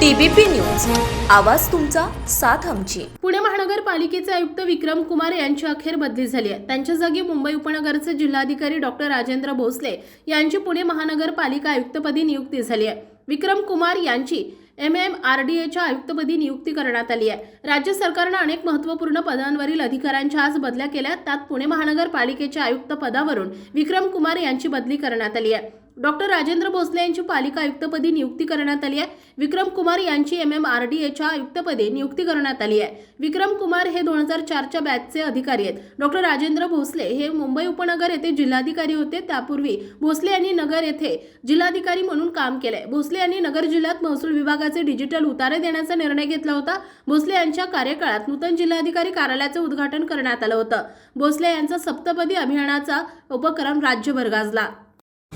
TBP news. आवाज तुमचा साथ आमची. पुणे महानगरपालिकेचे आयुक्त विक्रम कुमार यांची अखेर बदली झाली आहे. त्यांच्या जागी मुंबई उपनगरचे जिल्हाधिकारी डॉक्टर राजेंद्र भोसले यांची पुणे महानगरपालिका आयुक्तपदी नियुक्ती झाली आहे. विक्रम कुमार यांची एम एम आर डी एच्या आयुक्तपदी नियुक्ती करण्यात आली आहे. राज्य सरकारनं अनेक महत्त्वपूर्ण पदांवरील अधिकाऱ्यांच्या आज बदल्या केल्या त्यात पुणे महानगरपालिकेच्या आयुक्त पदावरून विक्रम कुमार यांची बदली करण्यात आली आहे. डॉक्टर राजेंद्र भोसले यांची पालिका आयुक्तपदी नियुक्ती करण्यात आली आहे. विक्रम कुमार यांची एम एम आर डी एच्या आयुक्तपदी नियुक्ती करण्यात आली आहे. विक्रम कुमार हे दोन हजार चारच्या बॅचचे अधिकारी आहेत. डॉक्टर राजेंद्र भोसले हे मुंबई उपनगर येथे जिल्हाधिकारी होते. त्यापूर्वी भोसले यांनी नगर येथे जिल्हाधिकारी म्हणून काम केलंय. भोसले यांनी नगर जिल्ह्यात महसूल विभागाचे डिजिटल उतारे देण्याचा निर्णय घेतला होता. भोसले यांच्या कार्यकाळात नूतन जिल्हाधिकारी कार्यालयाचे उद्घाटन करण्यात आलं होतं. भोसले यांचा सप्तपदी अभियानाचा उपक्रम राज्यभर गाजला.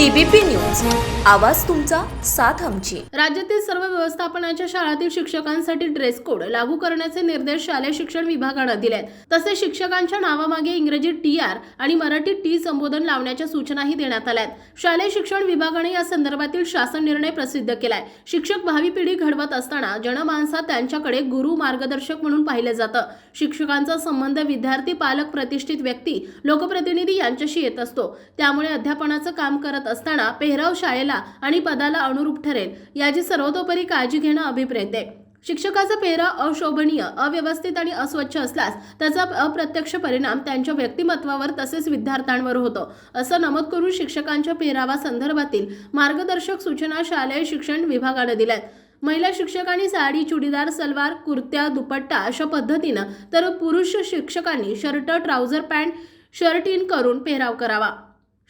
TBP news. आवाज तुमचा साथ आमची. राज्यातील सर्व व्यवस्थापनाच्या शाळातील शिक्षकांसाठी ड्रेस कोड लागू करण्याचे निर्देश शालेय शिक्षण विभागानं दिले आहेत तसेच शिक्षकांच्या नावामागे इंग्रजी टी आर आणि मराठी टी संबोधन लावण्याच्या सूचनाही देण्यात आल्या आहेत शालेय शिक्षण विभागाने या संदर्भातील शासन निर्णय प्रसिद्ध केलाय. शिक्षक भावी पिढी घडवत असताना जनमानसात त्यांच्याकडे गुरु मार्गदर्शक म्हणून पाहिलं जातं. शिक्षकांचा संबंध विद्यार्थी पालक प्रतिष्ठित व्यक्ती लोकप्रतिनिधी यांच्याशी येत असतो. त्यामुळे अध्यापनाचं काम करत असताना पेहराव शाळेला आणि पदाला अनुरूप ठरेल याची सर्वतोपरी काळजी घेणं अभिप्रेत आहे. शिक्षकाचा पेहराव अशोभनीय अव्यवस्थित आणि अस्वच्छ असल्यास त्याचा अप्रत्यक्ष परिणाम त्यांच्या व्यक्तिमत्वावर तसेच विद्यार्थ्यांवर होतो. असं नमूद करून शिक्षकांच्या पेहरावासंदर्भातील मार्गदर्शक सूचना शालेय शिक्षण विभागानं दिल्यात. महिला शिक्षकांनी साडी चुडीदार सलवार कुर्त्या दुपट्टा अशा पद्धतीनं तर पुरुष शिक्षकांनी shirt trouser pant shirt in करून पेहराव करावा.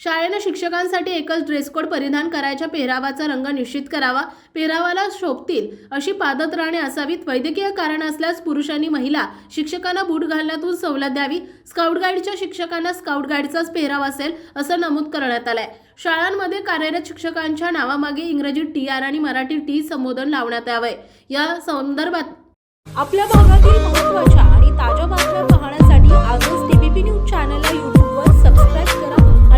शाळेनं शिक्षकांसाठी एकच ड्रेस कोड परिधान करायच्या पेहरावाचा रंग निश्चित करावा. पेहरावाला शोभतील अशी पादत्राणे असावीत. वैद्यकीय कारण असल्यास पुरुषांनी महिला शिक्षकांना बूट घालण्यातून सवलत द्यावी. स्काउट गाईडच्या शिक्षकांना स्काउट गाईडचाच पेहराव असेल असं नमूद करण्यात आलंय. शाळांमध्ये कार्यरत शिक्षकांच्या नावामागे इंग्रजी टी आर आणि मराठी टी संबोधन लावण्यात यावे. या संदर्भात आपल्या भागातील महत्त्वाच्या आणि ताज्या बातम्या पाहण्यासाठी आजच